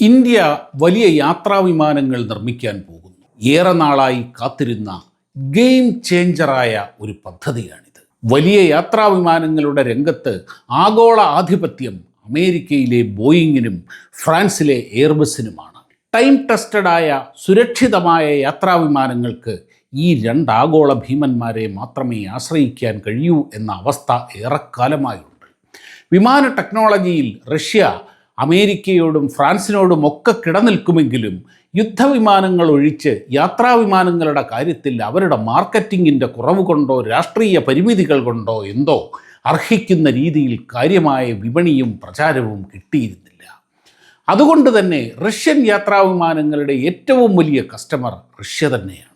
India വലിയ യാത്രാ വിമാനങ്ങൾ നിർമ്മിക്കാൻ പോകുന്നു. ഏറെ നാളായി കാത്തിരുന്ന ഗെയിം ചേഞ്ചറായ ഒരു പദ്ധതിയാണിത്. വലിയ യാത്രാ വിമാനങ്ങളുടെ രംഗത്ത് ആഗോള ആധിപത്യം അമേരിക്കയിലെ ബോയിങ്ങിനും ഫ്രാൻസിലെ എയർബസിനുമാണ്. ടൈം ടെസ്റ്റഡായ സുരക്ഷിതമായ യാത്രാ വിമാനങ്ങൾക്ക് ഈ രണ്ട് ആഗോള ഭീമന്മാരെ മാത്രമേ ആശ്രയിക്കാൻ കഴിയൂ എന്ന അവസ്ഥ ഏറെക്കാലമായുണ്ട്. വിമാന ടെക്നോളജിയിൽ റഷ്യ അമേരിക്കയോടും ഫ്രാൻസിനോടും ഒക്കെ കിടനിൽക്കുമെങ്കിലും യുദ്ധവിമാനങ്ങൾ ഒഴിച്ച് യാത്രാവിമാനങ്ങളുടെ കാര്യത്തിൽ അവരുടെ മാർക്കറ്റിങ്ങിന്റെ കുറവ് കൊണ്ടോ രാഷ്ട്രീയ പരിമിതികൾ കൊണ്ടോ എന്തോ അർഹിക്കുന്ന രീതിയിൽ കാര്യമായ വിപണിയും പ്രചാരവും കിട്ടിയിരുന്നില്ല. അതുകൊണ്ട് തന്നെ റഷ്യൻ യാത്രാവിമാനങ്ങളുടെ ഏറ്റവും വലിയ കസ്റ്റമർ റഷ്യ തന്നെയാണ്.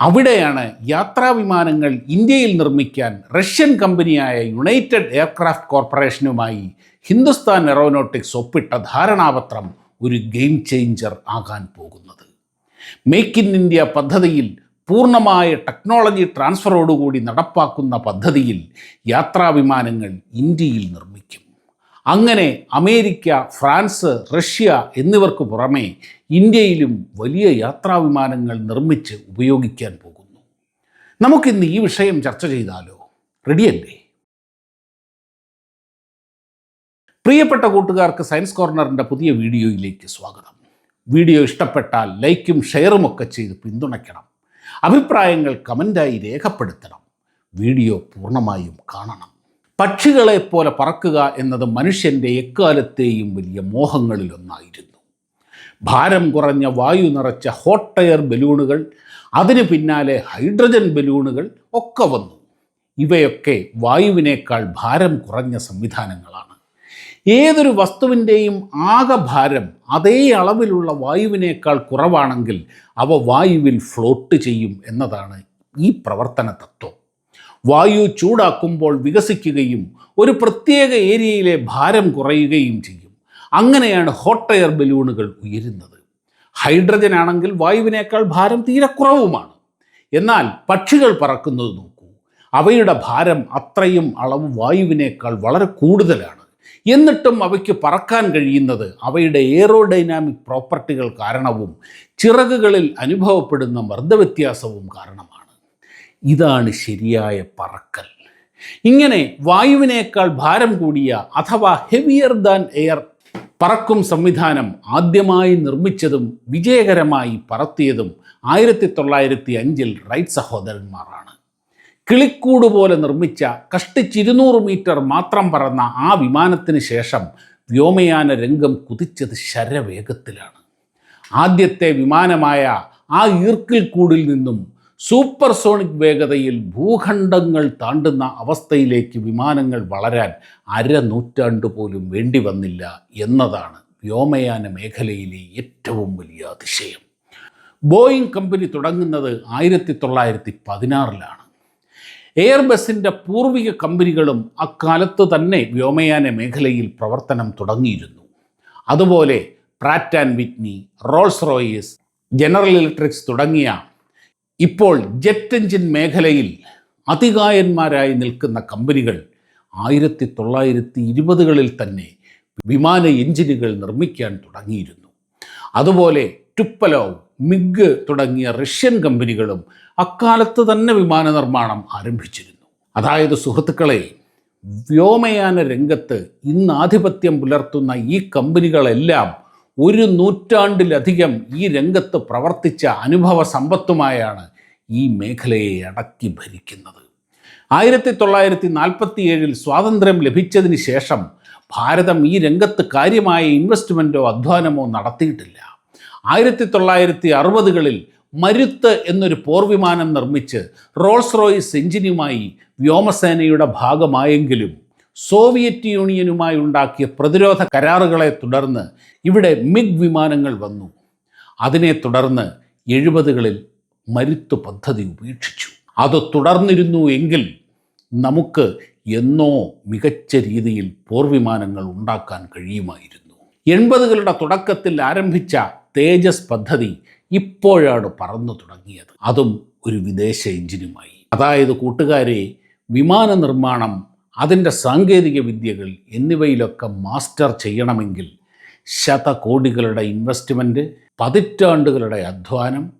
അവിടെയാണ് യാത്രാവിമാനങ്ങൾ ഇന്ത്യയിൽ നിർമ്മിക്കാൻ റഷ്യൻ കമ്പനിയായ യുണൈറ്റഡ് എയർക്രാഫ്റ്റ് കോർപ്പറേഷനുമായി ഹിന്ദുസ്ഥാൻ എറോനോട്ടിക്സ് ഒപ്പിട്ട ധാരണാപത്രം ഒരു ഗെയിം ചേഞ്ചർ ആകാൻ പോകുന്നത്. മേക്ക് ഇൻ ഇന്ത്യ പദ്ധതിയിൽ പൂർണമായ ടെക്നോളജി ട്രാൻസ്ഫറോടുകൂടി നടപ്പാക്കുന്ന പദ്ധതിയിൽ യാത്രാവിമാനങ്ങൾ ഇന്ത്യയിൽ നിർമ്മിക്കും. അങ്ങനെ അമേരിക്ക ഫ്രാൻസ് റഷ്യ എന്നിവർക്ക് പുറമെ ഇന്ത്യയിലും വലിയ യാത്രാവിമാനങ്ങൾ നിർമ്മിച്ച് ഉപയോഗിക്കാൻ പോകുന്നു. നമുക്കിന്ന് ഈ വിഷയം ചർച്ച ചെയ്താലോ? റെഡിയല്ലേ പ്രിയപ്പെട്ട കൂട്ടുകാർക്ക് സയൻസ് കോർണറിന്റെ പുതിയ വീഡിയോയിലേക്ക് സ്വാഗതം. വീഡിയോ ഇഷ്ടപ്പെട്ടാൽ ലൈക്കും ഷെയറും ഒക്കെ ചെയ്ത് പിന്തുണയ്ക്കണം. അഭിപ്രായങ്ങൾ കമന്റായി രേഖപ്പെടുത്തണം. വീഡിയോ പൂർണമായും കാണണം. പക്ഷികളെ പോലെ പറക്കുക എന്നത് മനുഷ്യന്റെ എക്കാലത്തെയും വലിയ മോഹങ്ങളിലൊന്നായിരുന്നു ഭാരം കുറഞ്ഞ വായു നിറച്ച ഹോട്ട് എയർ ബലൂണുകൾ അതിന് പിന്നാലെ ഹൈഡ്രജൻ ബലൂണുകൾ ഒക്കെ വന്നു. ഇവയൊക്കെ വായുവിനേക്കാൾ ഭാരം കുറഞ്ഞ സംവിധാനങ്ങളാണ്. ഏതൊരു വസ്തുവിന്റെയും ആകഭാരം അതേ അളവിലുള്ള വായുവിനേക്കാൾ കുറവാണെങ്കിൽ അവ വായുവിൽ ഫ്ലോട്ട് ചെയ്യും എന്നതാണ് ഈ പ്രവർത്തന തത്വം വായു ചൂടാക്കുമ്പോൾ വികസിക്കുകയും ഒരു പ്രത്യേക ഏരിയയിലെ ഭാരം കുറയുകയും ചെയ്യും. അങ്ങനെയാണ് ഹോട്ട് എയർ ബലൂണുകൾ ഉയരുന്നത്. ഹൈഡ്രജൻ ആണെങ്കിൽ വായുവിനേക്കാൾ ഭാരം തീരെ കുറവുമാണ്. എന്നാൽ പക്ഷികൾ പറക്കുന്നത് നോക്കൂ അവയുടെ ഭാരം അത്രയും അളവ് വായുവിനേക്കാൾ വളരെ കൂടുതലാണ്. എന്നിട്ടും അവയ്ക്ക് പറക്കാൻ കഴിയുന്നത് അവയുടെ എയറോഡൈനാമിക് പ്രോപ്പർട്ടികൾ കാരണവും ചിറകുകളിൽ അനുഭവപ്പെടുന്ന മർദ്ദവ്യത്യാസവും കാരണമാണ്. ഇതാണ് ശരിയായ പറക്കൽ. ഇങ്ങനെ വായുവിനേക്കാൾ ഭാരം കൂടിയ അഥവാ ഹെവിയർ ദാൻ എയർ പറക്കും സംവിധാനം ആദ്യമായി നിർമ്മിച്ചതും വിജയകരമായി പറത്തിയതും ആയിരത്തി തൊള്ളായിരത്തി അഞ്ചിൽ റൈറ്റ് സഹോദരന്മാരാണ്. കിളിക്കൂട് പോലെ നിർമ്മിച്ച കഷ്ടിച്ചിരുന്നൂറ് മീറ്റർ മാത്രം പറന്ന ആ വിമാനത്തിന് ശേഷം വ്യോമയാന രംഗം കുതിച്ചത് ശരവേഗത്തിലാണ്. ആദ്യത്തെ വിമാനമായ ആ ഈർക്കിൽ കൂടിൽ നിന്നും സൂപ്പർസോണിക് വേഗതയിൽ ഭൂഖണ്ഡങ്ങൾ താണ്ടുന്ന അവസ്ഥയിലേക്ക് വിമാനങ്ങൾ വളരാൻ അര നൂറ്റാണ്ട് പോലും വേണ്ടി വന്നില്ല എന്നതാണ് വ്യോമയാന മേഖലയിലെ ഏറ്റവും വലിയ അതിശയം. ബോയിങ് കമ്പനി തുടങ്ങുന്നത് ആയിരത്തി തൊള്ളായിരത്തി പതിനാറിലാണ്. എയർബസിന്റെ പൂർവിക കമ്പനികളും അക്കാലത്ത് തന്നെ വ്യോമയാന മേഖലയിൽ പ്രവർത്തനം തുടങ്ങിയിരുന്നു. അതുപോലെ Pratt and Whitney Rolls Royce General Electrics തുടങ്ങിയ ഇപ്പോൾ ജെറ്റ് എഞ്ചിൻ മേഖലയിൽ അതികായന്മാരായി നിൽക്കുന്ന കമ്പനികൾ ആയിരത്തി തൊള്ളായിരത്തി ഇരുപതുകളിൽ തന്നെ വിമാന എഞ്ചിനുകൾ നിർമ്മിക്കാൻ തുടങ്ങിയിരുന്നു. അതുപോലെ ടുപ്പലോവ് മിഗ് തുടങ്ങിയ റഷ്യൻ കമ്പനികളും അക്കാലത്ത് തന്നെ വിമാന നിർമ്മാണം ആരംഭിച്ചിരുന്നു. അതായത് സുഹൃത്തുക്കളെ വ്യോമയാന രംഗത്ത് ഇന്ന് ആധിപത്യം പുലർത്തുന്ന ഈ കമ്പനികളെല്ലാം ഒരു നൂറ്റാണ്ടിലധികം ഈ രംഗത്ത് പ്രവർത്തിച്ച അനുഭവ സമ്പത്തുമായാണ് ഈ മേഖലയെ അടക്കി ഭരിക്കുന്നത്. ആയിരത്തി തൊള്ളായിരത്തി നാൽപ്പത്തി ഏഴിൽ സ്വാതന്ത്ര്യം ലഭിച്ചതിന് ശേഷം ഭാരതം ഈ രംഗത്ത് കാര്യമായ ഇൻവെസ്റ്റ്മെന്റോ അധ്വാനമോ നടത്തിയിട്ടില്ല. ആയിരത്തി തൊള്ളായിരത്തി അറുപതുകളിൽ മരുത്ത് എന്നൊരു പോർവിമാനം നിർമ്മിച്ച് റോൾസ് റോയ്സ് എഞ്ചിനുമായി വ്യോമസേനയുടെ ഭാഗമായെങ്കിലും സോവിയറ്റ് യൂണിയനുമായി ഉണ്ടാക്കിയ പ്രതിരോധ കരാറുകളെ തുടർന്ന് ഇവിടെ മിഗ് വിമാനങ്ങൾ വന്നു. അതിനെ തുടർന്ന് എഴുപതുകളിൽ മരുത്ത് പദ്ധതി ഉപേക്ഷിച്ചു. അത് തുടർന്നിരുന്നു എങ്കിൽ നമുക്ക് എന്നോ മികച്ച രീതിയിൽ പോർവിമാനങ്ങൾ ഉണ്ടാക്കാൻ കഴിയുമായിരുന്നു. എൺപതുകളുടെ തുടക്കത്തിൽ ആരംഭിച്ച തേജസ് പദ്ധതി ഇപ്പോഴാണ് പറന്നു തുടങ്ങിയത്. അതും ഒരു വിദേശ എഞ്ചിനുമായി. അതായത് കൂട്ടുകാരെ വിമാന നിർമ്മാണം അതിന്റെ സാങ്കേതിക വിദ്യകൾ എന്നിവയിലൊക്കെ മാസ്റ്റർ ചെയ്യണമെങ്കിൽ ശതകോടികളുടെ ഇൻവെസ്റ്റ്മെന്റ് പതിറ്റാണ്ടുകളുടെ അധ്വാനം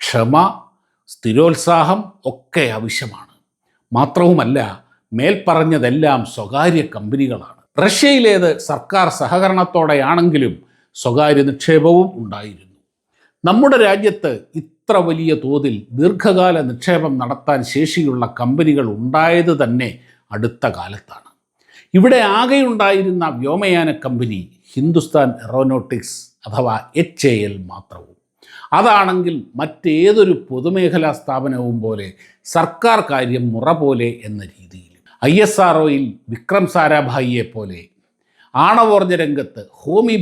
ക്ഷമ സ്ഥിരോത്സാഹം ഒക്കെ ആവശ്യമാണ്. മാത്രവുമല്ല മേൽപ്പറഞ്ഞതെല്ലാം സ്വകാര്യ കമ്പനികളാണ്. റഷ്യയിലേത് സർക്കാർ സഹകരണത്തോടെയാണെങ്കിലും സ്വകാര്യ നിക്ഷേപവും ഉണ്ടായിരുന്നു. നമ്മുടെ രാജ്യത്ത് ഇത്ര വലിയ തോതിൽ ദീർഘകാല നിക്ഷേപം നടത്താൻ ശേഷിയുള്ള കമ്പനികൾ ഉണ്ടായത് തന്നെ അടുത്ത കാലത്താണ്. ഇവിടെ ആകെയുണ്ടായിരുന്ന വ്യോമയാന കമ്പനി ഹിന്ദുസ്ഥാൻ എറോനോട്ടിക്സ് അഥവാ എച്ച് എ എൽ മാത്രവും. അതാണെങ്കിൽ മറ്റേതൊരു പൊതുമേഖലാ സ്ഥാപനവും പോലെ സർക്കാർ കാര്യം മുറ പോലെ എന്ന രീതിയിൽ. ഐ എസ് ആർ വിക്രം സാരാഭായിയെ പോലെ ആണവോർജ രംഗത്ത് ഹോമി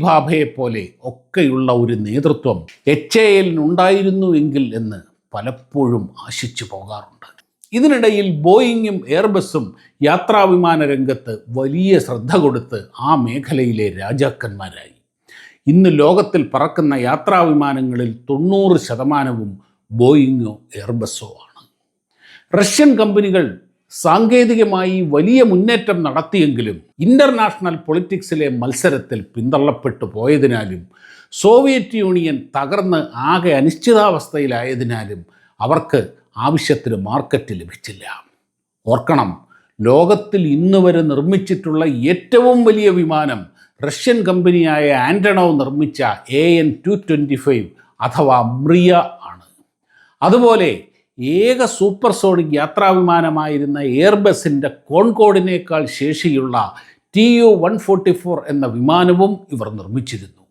ഒക്കെയുള്ള ഒരു നേതൃത്വം എച്ച് എ എല്ലിനുണ്ടായിരുന്നു എങ്കിൽ എന്ന് പലപ്പോഴും ആശിച്ചു പോകാറുണ്ട്. ഇതിനിടയിൽ ബോയിങ്ങും എയർബസും യാത്രാവിമാന രംഗത്ത് വലിയ ശ്രദ്ധ കൊടുത്ത് ആ മേഖലയിലെ രാജാക്കന്മാരായി. ഇന്ന് ലോകത്തിൽ പറക്കുന്ന യാത്രാവിമാനങ്ങളിൽ തൊണ്ണൂറ് ശതമാനവും ബോയിങ്ങോ എയർബസോ ആണ്. റഷ്യൻ കമ്പനികൾ സാങ്കേതികമായി വലിയ മുന്നേറ്റം നടത്തിയെങ്കിലും ഇന്റർനാഷണൽ പൊളിറ്റിക്സിലെ മത്സരത്തിൽ പിന്തള്ളപ്പെട്ടു പോയതിനാലും സോവിയറ്റ് യൂണിയൻ തകർന്ന് ആകെ അനിശ്ചിതാവസ്ഥയിലായതിനാലും അവർക്ക് ആവശ്യത്തിന് മാർക്കറ്റ് ലഭിച്ചില്ല. ഓർക്കണം ലോകത്തിൽ ഇന്ന് വരെ നിർമ്മിച്ചിട്ടുള്ള ഏറ്റവും വലിയ വിമാനം റഷ്യൻ കമ്പനിയായ ആന്റണോ നിർമ്മിച്ച A N two twenty five അഥവാ മ്രിയ ആണ്. അതുപോലെ ഏക സൂപ്പർസോണിക് യാത്രാവിമാനമായിരുന്ന എയർബസിന്റെ കോൺകോഡിനേക്കാൾ ശേഷിയുള്ള T U one forty four എന്ന വിമാനവും ഇവർ നിർമ്മിച്ചിരുന്നു.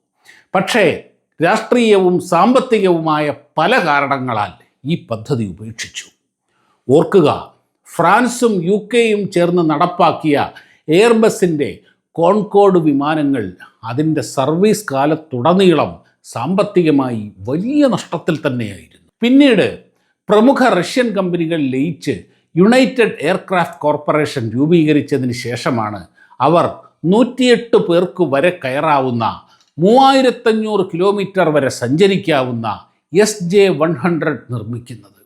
പക്ഷേ രാഷ്ട്രീയവും സാമ്പത്തികവുമായ പല കാരണങ്ങളാൽ ഈ പദ്ധതി ഉപേക്ഷിച്ചു. ഓർക്കുക ഫ്രാൻസും യു കെയും ചേർന്ന് നടപ്പാക്കിയ എയർബസിന്റെ കോൺകോഡ് വിമാനങ്ങൾ അതിന്റെ സർവീസ് കാലത്തുടനീളം സാമ്പത്തികമായി വലിയ നഷ്ടത്തിൽ തന്നെയായിരുന്നു. പിന്നീട് പ്രമുഖ റഷ്യൻ കമ്പനികൾ ലയിച്ച് യുണൈറ്റഡ് എയർക്രാഫ്റ്റ് കോർപ്പറേഷൻ രൂപീകരിച്ചതിന് ശേഷമാണ് അവർ നൂറ്റിയെട്ട് പേർക്ക് വരെ കയറാവുന്ന മൂവായിരത്തഞ്ഞൂറ് കിലോമീറ്റർ വരെ സഞ്ചരിക്കാവുന്ന എസ് ജെ വൺ ഹൺഡ്രഡ് നിർമ്മിക്കുന്നത്.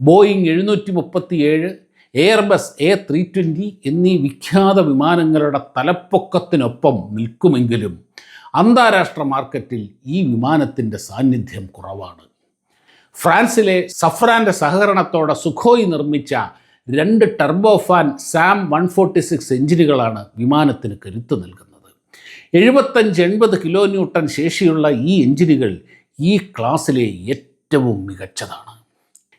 ബോയിങ് എഴുന്നൂറ്റി മുപ്പത്തിയേഴ് എയർബസ് എ ത്രീ ട്വന്റി എന്നീ വിഖ്യാത വിമാനങ്ങളുടെ തലപ്പൊക്കത്തിനൊപ്പം നിൽക്കുമെങ്കിലും അന്താരാഷ്ട്ര മാർക്കറ്റിൽ ഈ വിമാനത്തിന്റെ സാന്നിധ്യം കുറവാണ്. ഫ്രാൻസിലെ സഫ്രാന്റെ സഹകരണത്തോടെ സുഖോയി നിർമ്മിച്ച രണ്ട് turbofan SaM one forty six എഞ്ചിനുകളാണ് വിമാനത്തിന് കരുത്ത് നൽകുന്നത്. എഴുപത്തഞ്ച് എൺപത് കിലോ ന്യൂട്ടൺ ശേഷിയുള്ള ഈ എഞ്ചിനുകൾ ഈ ക്ലാസ്സിലെ ഏറ്റവും മികച്ചതാണ്.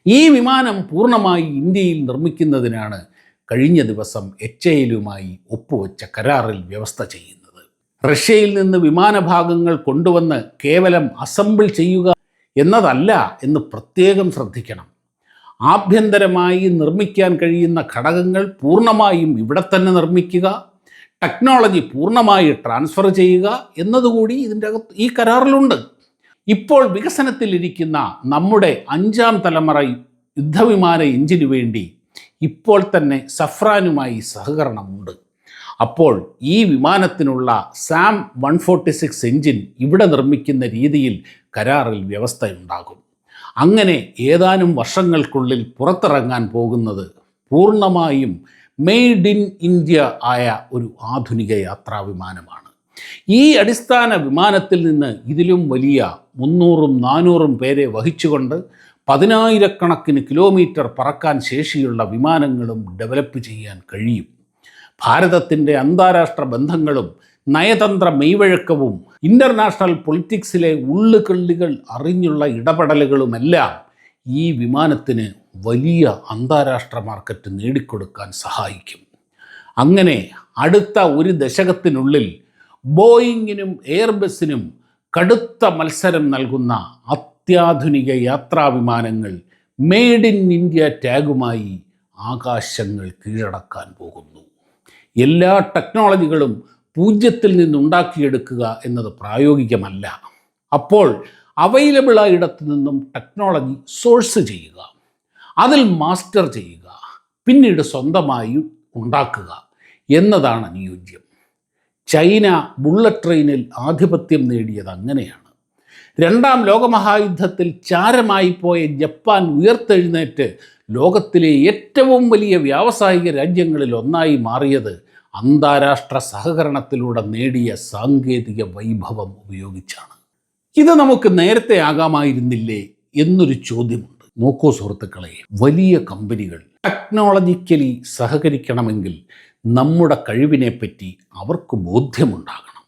ഈ വിമാനം പൂർണമായി ഇന്ത്യയിൽ നിർമ്മിക്കുന്നതിനാണ് കഴിഞ്ഞ ദിവസം എച്ച് എയിലുമായി ഒപ്പുവെച്ച കരാറിൽ വ്യവസ്ഥ ചെയ്യുന്നത്. റഷ്യയിൽ നിന്ന് വിമാനഭാഗങ്ങൾ കൊണ്ടുവന്ന് കേവലം അസംബിൾ ചെയ്യുക എന്നതല്ല എന്ന് പ്രത്യേകം ശ്രദ്ധിക്കണം. ആഭ്യന്തരമായി നിർമ്മിക്കാൻ കഴിയുന്ന ഘടകങ്ങൾ പൂർണമായും ഇവിടെ തന്നെ നിർമ്മിക്കുക ടെക്നോളജി പൂർണമായി ട്രാൻസ്ഫർ ചെയ്യുക എന്നതുകൂടി ഇതിന്റെ അകത്ത് ഈ കരാറിലുണ്ട്. ഇപ്പോൾ വികസനത്തിലിരിക്കുന്ന നമ്മുടെ അഞ്ചാം തലമുറ യുദ്ധവിമാന എഞ്ചിനു വേണ്ടി ഇപ്പോൾ തന്നെ സഫ്രാനുമായി സഹകരണമുണ്ട്. അപ്പോൾ ഈ വിമാനത്തിനുള്ള SaM one forty six engine ഇവിടെ നിർമ്മിക്കുന്ന രീതിയിൽ കരാറിൽ വ്യവസ്ഥയുണ്ടാകും. അങ്ങനെ ഏതാനും വർഷങ്ങൾക്കുള്ളിൽ പുറത്തിറങ്ങാൻ പോകുന്നത് പൂർണമായും മെയ്ഡ് ഇൻ ഇന്ത്യ ആയ ഒരു ആധുനിക യാത്രാ വിമാനമാണ് ഈ അടിസ്ഥാന വിമാനത്തിൽ നിന്ന് ഇതിലും വലിയ മുന്നൂറും നാനൂറും പേരെ വഹിച്ചുകൊണ്ട് പതിനായിരക്കണക്കിന് കിലോമീറ്റർ പറക്കാൻ ശേഷിയുള്ള വിമാനങ്ങളും ഡെവലപ്പ് ചെയ്യാൻ കഴിയും. ഭാരതത്തിന്റെ അന്താരാഷ്ട്ര ബന്ധങ്ങളും നയതന്ത്ര മെയ്വഴക്കവും ഇന്റർനാഷണൽ പൊളിറ്റിക്സിലെ ഉള്ളുകള്ളികൾ അറിഞ്ഞുള്ള ഇടപെടലുകളുമെല്ലാം ഈ വിമാനത്തിന് വലിയ അന്താരാഷ്ട്ര മാർക്കറ്റ് നേടിക്കൊടുക്കാൻ സഹായിക്കും. അങ്ങനെ അടുത്ത ഒരു ദശകത്തിനുള്ളിൽ ബോയിങ്ങിനും എയർബസിനും കടുത്ത മത്സരം നൽകുന്ന അത്യാധുനിക യാത്രാവിമാനങ്ങൾ മെയ്ഡ് ഇൻ ഇന്ത്യ ടാഗുമായി ആകാശങ്ങൾ കീഴടക്കാൻ പോകുന്നു. എല്ലാ ടെക്നോളജികളും പൂജ്യത്തിൽ നിന്നുണ്ടാക്കിയെടുക്കുക എന്നത് പ്രായോഗികമല്ല. അപ്പോൾ അവൈലബിൾ ആയിടത്തു നിന്നും ടെക്നോളജി സോഴ്സ് ചെയ്യുക അതിൽ മാസ്റ്റർ ചെയ്യുക പിന്നീട് സ്വന്തമായി ഉണ്ടാക്കുക എന്നതാണ് അനുയോജ്യം. ചൈന ബുള്ളറ്റ് ട്രെയിനിൽ ആധിപത്യം നേടിയത് അങ്ങനെയാണ്. രണ്ടാം ലോകമഹായുദ്ധത്തിൽ ചാരമായി പോയ ജപ്പാൻ ഉയർത്തെഴുന്നേറ്റ് ലോകത്തിലെ ഏറ്റവും വലിയ വ്യാവസായിക രാജ്യങ്ങളിൽ ഒന്നായി മാറിയത് അന്താരാഷ്ട്ര സഹകരണത്തിലൂടെ നേടിയ സാങ്കേതിക വൈഭവം ഉപയോഗിച്ചാണ്. ഇത് നമുക്ക് നേരത്തെ ആകാമായിരുന്നില്ലേ എന്നൊരു ചോദ്യമുണ്ട്. നോക്കൂ സുഹൃത്തുക്കളെ വലിയ കമ്പനികൾ ടെക്നോളജിക്കലി സഹകരിക്കണമെങ്കിൽ നമ്മുടെ കഴിവിനെപ്പറ്റി അവർക്ക് ബോധ്യമുണ്ടാകണം.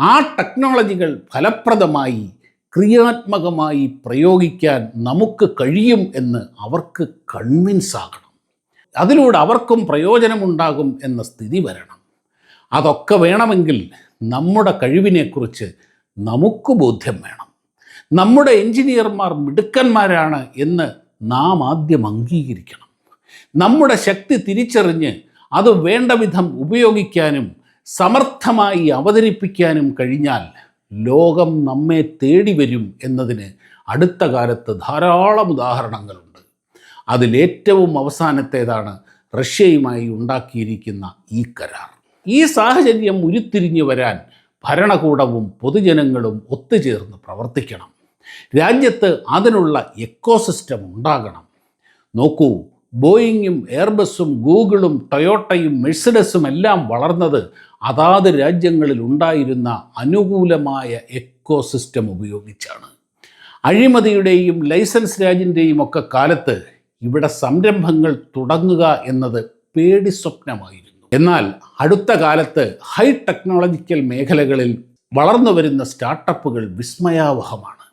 ആ ടെക്നോളജികൾ ഫലപ്രദമായി ക്രിയാത്മകമായി പ്രയോഗിക്കാൻ നമുക്ക് കഴിയും എന്ന് അവർക്ക് കൺവിൻസ് ആകണം. അതിലൂടെ അവർക്കും പ്രയോജനമുണ്ടാകും എന്ന സ്ഥിതി വരണം. അതൊക്കെ വേണമെങ്കിൽ നമ്മുടെ കഴിവിനെക്കുറിച്ച് നമുക്ക് ബോധ്യം വേണം. നമ്മുടെ എഞ്ചിനീയർമാർ മിടുക്കന്മാരാണ് എന്ന് നാം ആദ്യം അംഗീകരിക്കണം. നമ്മുടെ ശക്തി തിരിച്ചറിഞ്ഞ് അത് വേണ്ട വിധം ഉപയോഗിക്കാനും സമർത്ഥമായി അവതരിപ്പിക്കാനും കഴിഞ്ഞാൽ ലോകം നമ്മെ തേടി വരും എന്നതിന് അടുത്ത കാലത്ത് ധാരാളം ഉദാഹരണങ്ങളുണ്ട്. അതിലേറ്റവും അവസാനത്തേതാണ് റഷ്യയുമായി ഉണ്ടാക്കിയിരിക്കുന്ന ഈ കരാർ. ഈ സാഹചര്യം ഉരുത്തിരിഞ്ഞു വരാൻ ഭരണകൂടവും പൊതുജനങ്ങളും ഒത്തുചേർന്ന് പ്രവർത്തിക്കണം. രാജ്യത്ത് അതിനുള്ള എക്കോസിസ്റ്റം ഉണ്ടാകണം. നോക്കൂ ബോയിങ്ങും എയർബസും ഗൂഗിളും ടൊയോട്ടയും മെഴ്സിഡസും എല്ലാം വളർന്നത് അതാത് രാജ്യങ്ങളിൽ ഉണ്ടായിരുന്ന അനുകൂലമായ എക്കോസിസ്റ്റം ഉപയോഗിച്ചാണ്. അഴിമതിയുടെയും ലൈസൻസ് രാജിന്റെയും ഒക്കെ കാലത്ത് ഇവിടെ സംരംഭങ്ങൾ തുടങ്ങുക എന്നത് പേടി സ്വപ്നമായിരുന്നു. എന്നാൽ അടുത്ത കാലത്ത് ഹൈ ടെക്നോളജിക്കൽ മേഖലകളിൽ വളർന്നു വരുന്ന സ്റ്റാർട്ടപ്പുകൾ വിസ്മയാവഹമാണ്.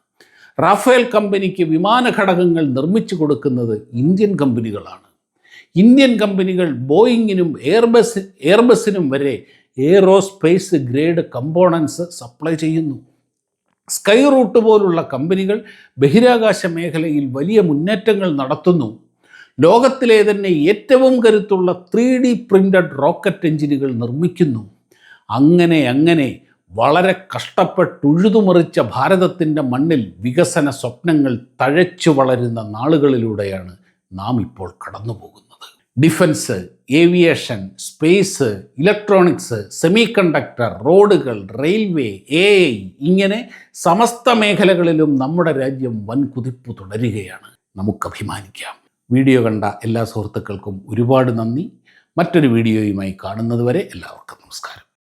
റാഫേൽ കമ്പനിക്ക് വിമാന ഘടകങ്ങൾ നിർമ്മിച്ചു കൊടുക്കുന്നത് ഇന്ത്യൻ കമ്പനികളാണ്. ഇന്ത്യൻ കമ്പനികൾ ബോയിങ്ങിനും എയർബസ് എയർബസിനും വരെ എയറോസ്പേസ് ഗ്രേഡ് കമ്പോണൻസ് സപ്ലൈ ചെയ്യുന്നു. സ്കൈ റൂട്ട് പോലുള്ള കമ്പനികൾ ബഹിരാകാശ മേഖലയിൽ വലിയ മുന്നേറ്റങ്ങൾ നടത്തുന്നു. ലോകത്തിലെ തന്നെ ഏറ്റവും കരുത്തുള്ള ത്രീ ഡി പ്രിന്റഡ് റോക്കറ്റ് എഞ്ചിനുകൾ നിർമ്മിക്കുന്നു. അങ്ങനെ അങ്ങനെ വളരെ കഷ്ടപ്പെട്ടുഴുതുമറിച്ച ഭാരതത്തിന്റെ മണ്ണിൽ വികസന സ്വപ്നങ്ങൾ തഴച്ചു വളരുന്ന നാളുകളിലൂടെയാണ് നാം ഇപ്പോൾ കടന്നു പോകുന്നത് defence aviation space electronics semiconductor റോഡുകൾ റെയിൽവേ എ ഇങ്ങനെ സമസ്ത മേഖലകളിലും നമ്മുടെ രാജ്യം വൻ കുതിപ്പ് തുടരുകയാണ്. നമുക്ക് അഭിമാനിക്കാം. വീഡിയോ കണ്ട എല്ലാ സുഹൃത്തുക്കൾക്കും ഒരുപാട് നന്ദി. മറ്റൊരു വീഡിയോയുമായി കാണുന്നതുവരെ എല്ലാവർക്കും നമസ്കാരം.